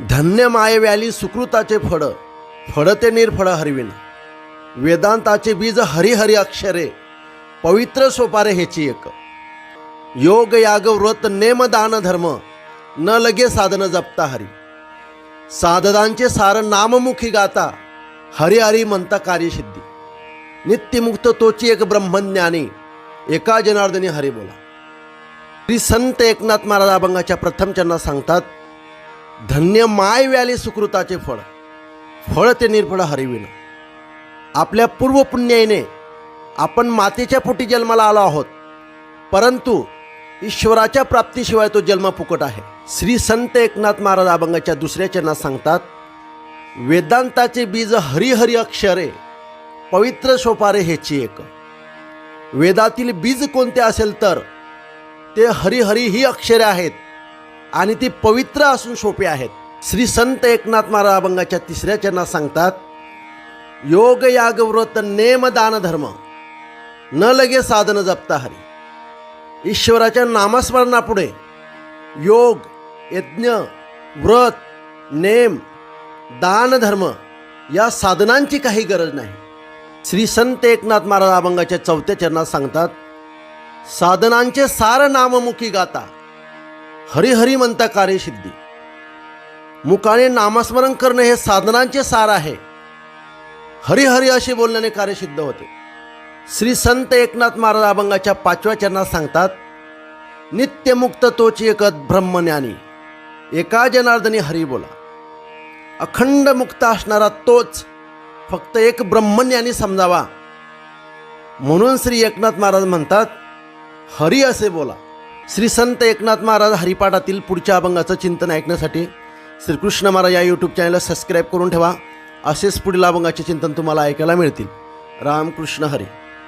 धन्य मायव्याली सुकृताचे फळ फळ ते निर्फळ हरविण वेदांताचे बीज हरिहरी अक्षरे पवित्र सोपारे हेची एक. योग याग व्रत नेम दान धर्म न लगे साधन जपता हरी. साधनांचे सार नाममुखी गाता हरिहरी म्हणता कार्यसिद्धी. नित्यमुक्त तोची एक ब्रह्मज्ञानी एका जनार्दनी हरी बोला. श्री संत एकनाथ महाराज अभंगाच्या प्रथम चरणात सांगतात धन्य माय व्याले सुकृताचे फळ. फळ ते निर्फळ हरिविण. आपल्या पूर्वपुण्याईने आपण मातेच्या पोटी जन्माला आलो आहोत. परंतु ईश्वराच्या प्राप्तीशिवाय तो जन्म फुकट आहे. श्री संत एकनाथ महाराज अभंगाच्या दुसऱ्या चरणात सांगतात वेदांताचे बीज हरिहरी अक्षरे पवित्र सोपारे ह्याची एक. वेदातील बीज कोणते असेल तर ते हरिहरी ही अक्षरे आहेत. आणि ती पवित्र असून सोपी आहेत. श्री संत एकनाथ महाराज अभंगाच्या तिसऱ्या चरणात सांगतात योग याग व्रत नेम दान धर्म. न लगे साधन जपता हरी. ईश्वराच्या नामस्मरणापुढे योग यज्ञ व्रत नेम दान धर्म या साधनांची काही गरज नाही. श्री संत एकनाथ महाराज अभंगाच्या चौथ्या चरणात सांगतात साधनांचे सार नाममुखी गाता. हरिहरी म्हणता कार्यसिद्धी मुकाने नामस्मरण करणे हे साधनांचे सार आहे. हरिहरी असे बोलण्याने कार्यसिद्ध होते. श्री संत एकनाथ महाराज अभंगाच्या पाचव्या चरणात सांगतात नित्यमुक्त तोची एकत ब्रह्मज्ञानी एका जनार्दनी हरी बोला. अखंड मुक्त असणारा तोच फक्त एक ब्रह्मज्ञानी समजावा. म्हणून श्री एकनाथ महाराज म्हणतात हरी असे बोला. श्री संत एकनाथ महाराज हरिपाठातील पुढच्या अभंगाचं चिंतन ऐकण्यासाठी श्रीकृष्ण महाराज या यूट्यूब चॅनलला सबस्क्राईब करून ठेवा. असेच पुढील अभंगाचे चिंतन तुम्हाला ऐकायला मिळतील. रामकृष्ण हरी.